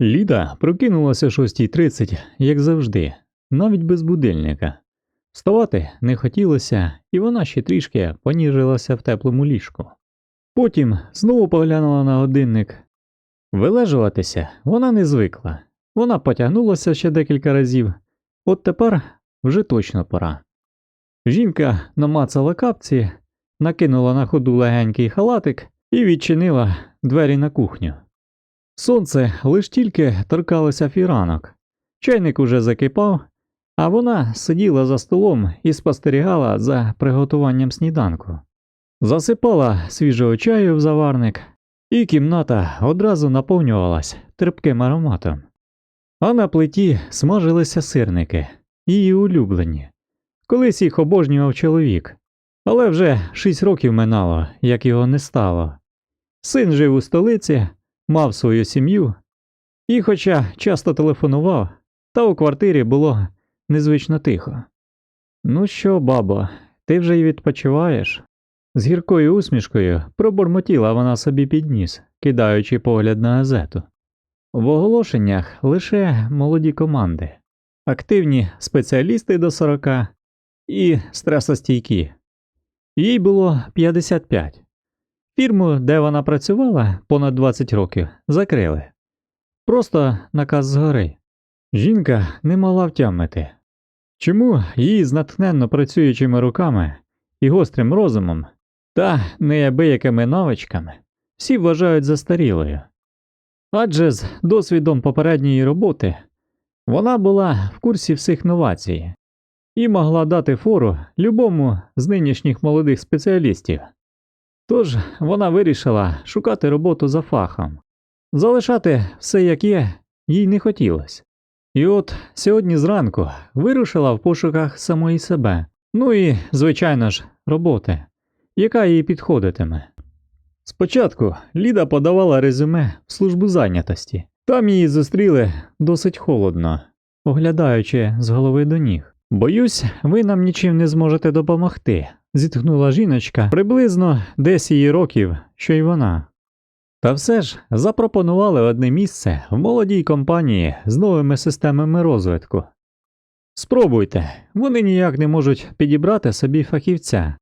Ліда прокинулася о 6.30, як завжди, навіть без будильника. Вставати не хотілося, і вона ще трішки поніжилася в теплому ліжку. Потім знову поглянула на годинник. Вилежуватися вона не звикла. Вона потягнулася ще декілька разів, от тепер вже точно пора. Жінка намацала капці, накинула на ходу легенький халатик і відчинила двері на кухню. Сонце лиш тільки торкалося фіранок. Чайник уже закипав, а вона сиділа за столом і спостерігала за приготуванням сніданку. Засипала свіжого чаю в заварник, і кімната одразу наповнювалась терпким ароматом. А на плиті смажилися сирники, її улюблені. Колись їх обожнював чоловік, але вже шість років минало, як його не стало. Син жив у столиці, мав свою сім'ю, і, хоча часто телефонував, та у квартирі було незвично тихо. Ну що, бабо, ти вже й відпочиваєш? З гіркою усмішкою пробурмотіла вона собі під ніс, кидаючи погляд на газету. В оголошеннях лише молоді команди, активні спеціалісти до 40 і стресостійкі. Їй було 55. Фірму, де вона працювала понад 20 років, закрили. Просто наказ згори. Жінка не могла втямити. Чому її з натхненно працюючими руками і гострим розумом та неабиякими навичками всі вважають застарілою? Адже з досвідом попередньої роботи вона була в курсі всіх новацій і могла дати фору любому з нинішніх молодих спеціалістів. Тож вона вирішила шукати роботу за фахом, залишати все як є, їй не хотілося. І от сьогодні зранку вирушила в пошуках самої себе, ну і, звичайно ж, роботи, яка їй підходитиме. Спочатку Ліда подавала резюме в службу зайнятості. Там її зустріли досить холодно, оглядаючи з голови до ніг. Боюсь, ви нам нічим не зможете допомогти, зітхнула жіночка приблизно 10 її років, що й вона. Та все ж запропонували одне місце в молодій компанії з новими системами розвитку. Спробуйте, вони ніяк не можуть підібрати собі фахівця.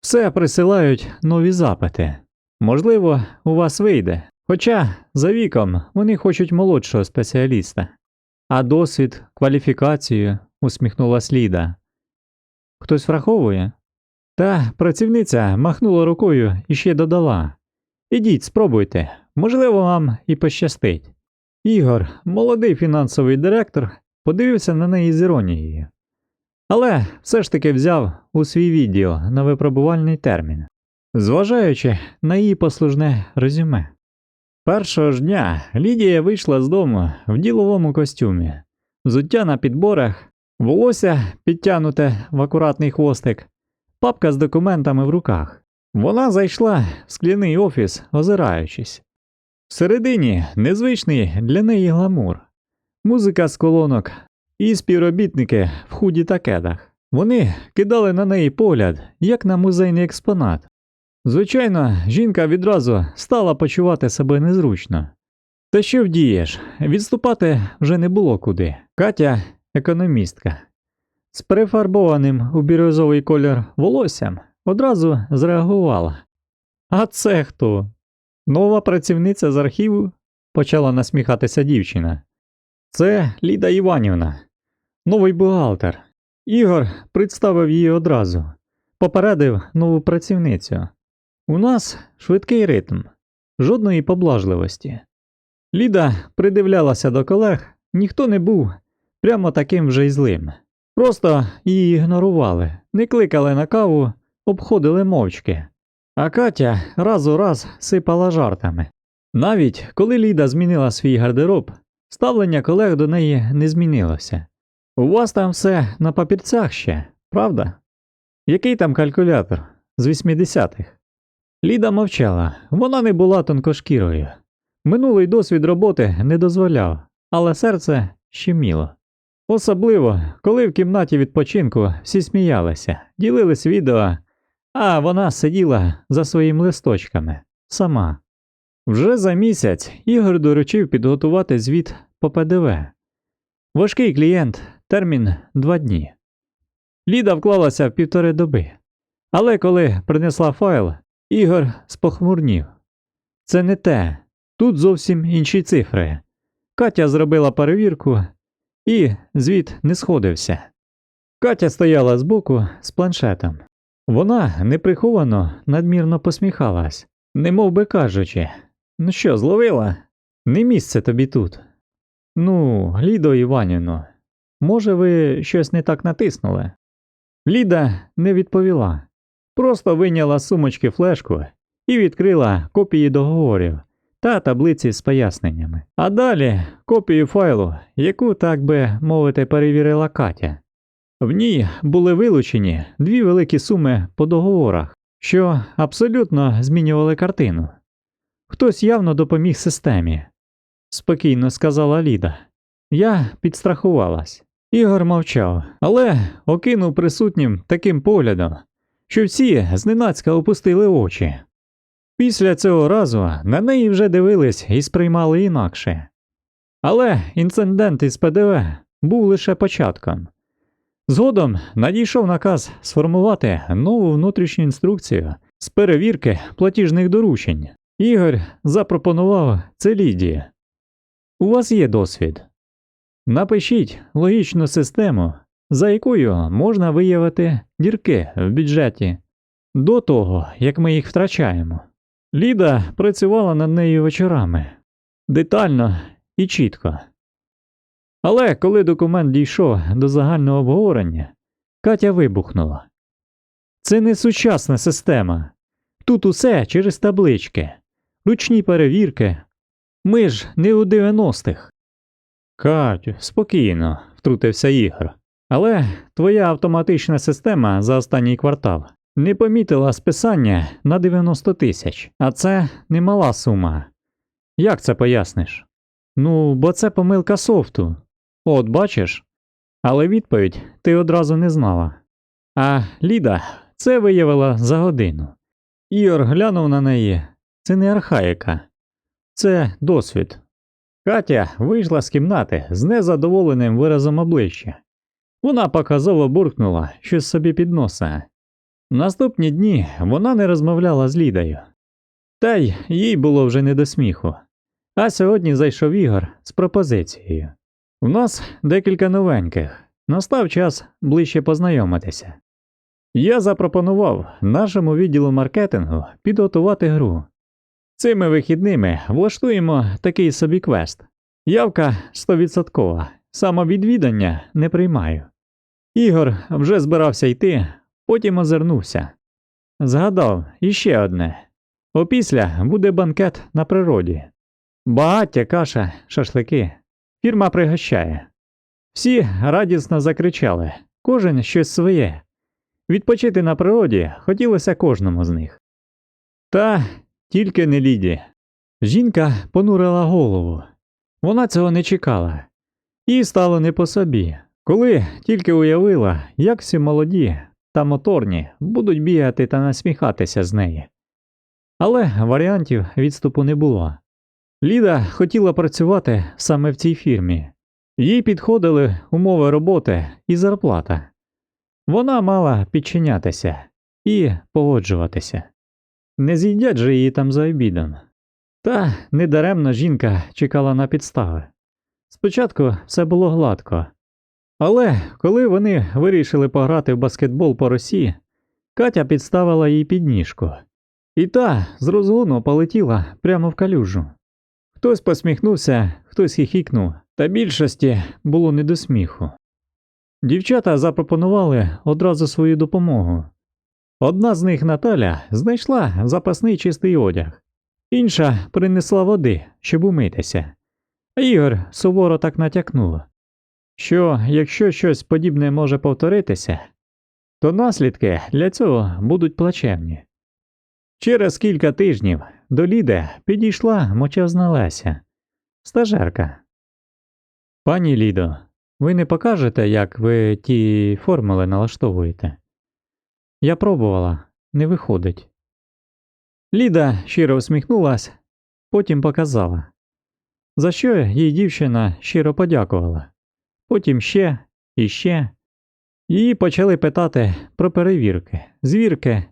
Все присилають нові запити. Можливо, у вас вийде, хоча за віком вони хочуть молодшого спеціаліста. А досвід, кваліфікацію, усміхнулась Ліда. Хтось враховує? Та працівниця махнула рукою і ще додала Ідіть, спробуйте, можливо, вам і пощастить. Ігор, молодий фінансовий директор, подивився на неї з іронією, але все ж таки взяв у свій відділ на випробувальний термін, зважаючи на її послужне резюме. Першого ж дня Лідія вийшла з дому в діловому костюмі, взуття на підборах, волосся підтягнуте в акуратний хвостик, папка з документами в руках. Вона зайшла в скляний офіс, озираючись. Всередині незвичний для неї гламур, музика з колонок і співробітники в худі та кедах. Вони кидали на неї погляд, як на музейний експонат. Звичайно, жінка відразу стала почувати себе незручно. Та що вдієш, відступати вже не було куди. Катя економістка. З перефарбованим у бірюзовий колір волоссям одразу зреагувала. А це хто? Нова працівниця з архіву? почала насміхатися дівчина. Це Ліда Іванівна, новий бухгалтер. Ігор представив її одразу, попередив нову працівницю. У нас швидкий ритм, жодної поблажливості. Ліда придивлялася до колег, ніхто не був прямо таким вже й злим. Просто її ігнорували, не кликали на каву, обходили мовчки. А Катя раз у раз сипала жартами. Навіть коли Ліда змінила свій гардероб, ставлення колег до неї не змінилося. У вас там все на папірцях ще, правда? Який там калькулятор з 80-х? Ліда мовчала, вона не була тонкошкірою. Минулий досвід роботи не дозволяв, але серце щеміло. Особливо, коли в кімнаті відпочинку всі сміялися, ділились відео, а вона сиділа за своїми листочками сама. Вже за місяць Ігор доручив підготувати звіт по ПДВ. Важкий клієнт, термін два дні. Ліда вклалася в півтори доби. Але коли принесла файл, Ігор спохмурнів. Це не те, тут зовсім інші цифри. Катя зробила перевірку, і звіт не сходився. Катя стояла збоку з планшетом. Вона неприховано надмірно посміхалась, немов би кажучи, ну що, зловила? Не місце тобі тут. Ну, Лідо Іванівно, може, ви щось не так натиснули? Ліда не відповіла, просто вийняла з сумочки флешку і відкрила копії договорів та таблиці з поясненнями. А далі копію файлу, яку, так би мовити, перевірила Катя. В ній були вилучені дві великі суми по договорах, що абсолютно змінювали картину. Хтось явно допоміг системі, спокійно сказала Ліда. Я підстрахувалась. Ігор мовчав, але окинув присутнім таким поглядом, що всі зненацька опустили очі. Після цього разу на неї вже дивились і сприймали інакше. Але інцидент із ПДВ був лише початком. Згодом надійшов наказ сформувати нову внутрішню інструкцію з перевірки платіжних доручень. Ігор запропонував це Лідії. У вас є досвід. Напишіть логічну систему, за якою можна виявити дірки в бюджеті до того, як ми їх втрачаємо. Ліда працювала над нею вечорами детально і чітко. Але коли документ дійшов до загального обговорення, Катя вибухнула. Це не сучасна система. Тут усе через таблички, ручні перевірки. Ми ж не у 90-х. Катю, спокійно, втрутився Ігор. Але твоя автоматична система за останній квартал не помітила списання на 90 тисяч, а це немала сума. Як це поясниш? Ну, бо це помилка софту. От бачиш? Але відповідь ти одразу не знала. А Ліда це виявила за годину. Ігор глянув на неї. Це не архаїка, це досвід. Катя вийшла з кімнати з незадоволеним виразом обличчя. Вона показово буркнула щось собі під носа. Наступні дні вона не розмовляла з Лідою. Та й їй було вже не до сміху. А сьогодні зайшов Ігор з пропозицією. У нас декілька новеньких. Настав час ближче познайомитися. Я запропонував нашому відділу маркетингу підготувати гру. Цими вихідними влаштуємо такий собі квест. Явка 100%, самовідвідання не приймаю. Ігор вже збирався йти, потім озирнувся. Згадав іще одне. Опісля буде банкет на природі. Багаття, каша, шашлики. Фірма пригощає. Всі радісно закричали, кожен щось своє. Відпочити на природі хотілося кожному з них. Та тільки не Ліді. Жінка понурила голову. Вона цього не чекала. Їй стало не по собі, коли тільки уявила, як всі молоді та моторні будуть бігати та насміхатися з неї. Але варіантів відступу не було. Ліда хотіла працювати саме в цій фірмі. Їй підходили умови роботи і зарплата. Вона мала підчинятися і погоджуватися. Не з'їдять же її там за обідом. Та недаремно жінка чекала на підстави. Спочатку все було гладко. Але коли вони вирішили пограти в баскетбол по росі, Катя підставила їй підніжку, і та з розгону полетіла прямо в калюжу. Хтось посміхнувся, хтось хіхікнув, та більшості було не до сміху. Дівчата запропонували одразу свою допомогу. Одна з них Наталя знайшла запасний чистий одяг, інша принесла води, щоб умитися. А Ігор суворо так натякнув, що якщо щось подібне може повторитися, то наслідки для цього будуть плачевні. Через кілька тижнів до Ліди підійшла мочезна Леся, стажерка. Пані Лідо, ви не покажете, як ви ті формули налаштовуєте? Я пробувала, не виходить. Ліда щиро усміхнулась потім показала. За що їй дівчина щиро подякувала. Потім ще і ще. Її почали питати про перевірки, звірки,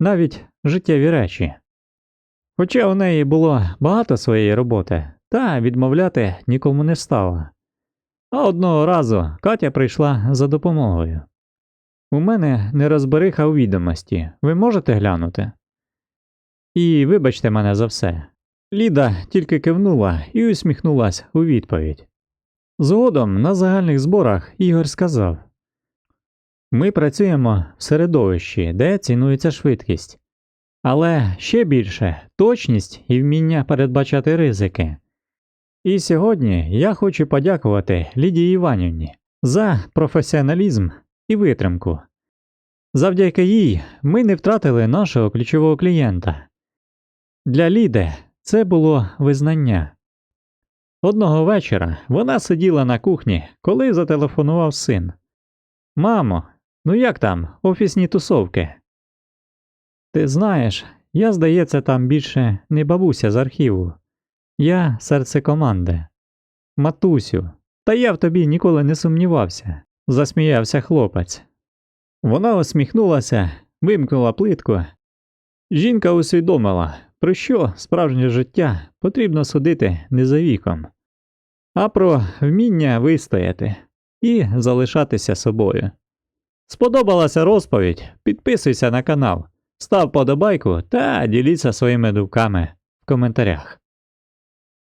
навіть життєві речі. Хоча у неї було багато своєї роботи, та відмовляти нікому не стала. А одного разу Катя прийшла за допомогою. У мене нерозбериха у відомості. Ви можете глянути? І вибачте мене за все. Ліда тільки кивнула і усміхнулась у відповідь. Згодом на загальних зборах Ігор сказав Ми працюємо в середовищі, де цінується швидкість, але ще більше точність і вміння передбачати ризики. І сьогодні я хочу подякувати Лідії Іванівні за професіоналізм і витримку. Завдяки їй ми не втратили нашого ключового клієнта. Для Ліди це було визнання. Одного вечора вона сиділа на кухні, коли зателефонував син. Мамо, ну як там, офісні тусовки? Ти знаєш, я, здається, там більше не бабуся з архіву. Я серце команди. Матусю, та я в тобі ніколи не сумнівався, засміявся хлопець. Вона усміхнулася, вимкнула плитку. Жінка усвідомила, про що справжнє життя потрібно судити не за віком, а про вміння вистояти і залишатися собою. Сподобалася розповідь? Підписуйся на канал, став подобайку та діліться своїми думками в коментарях.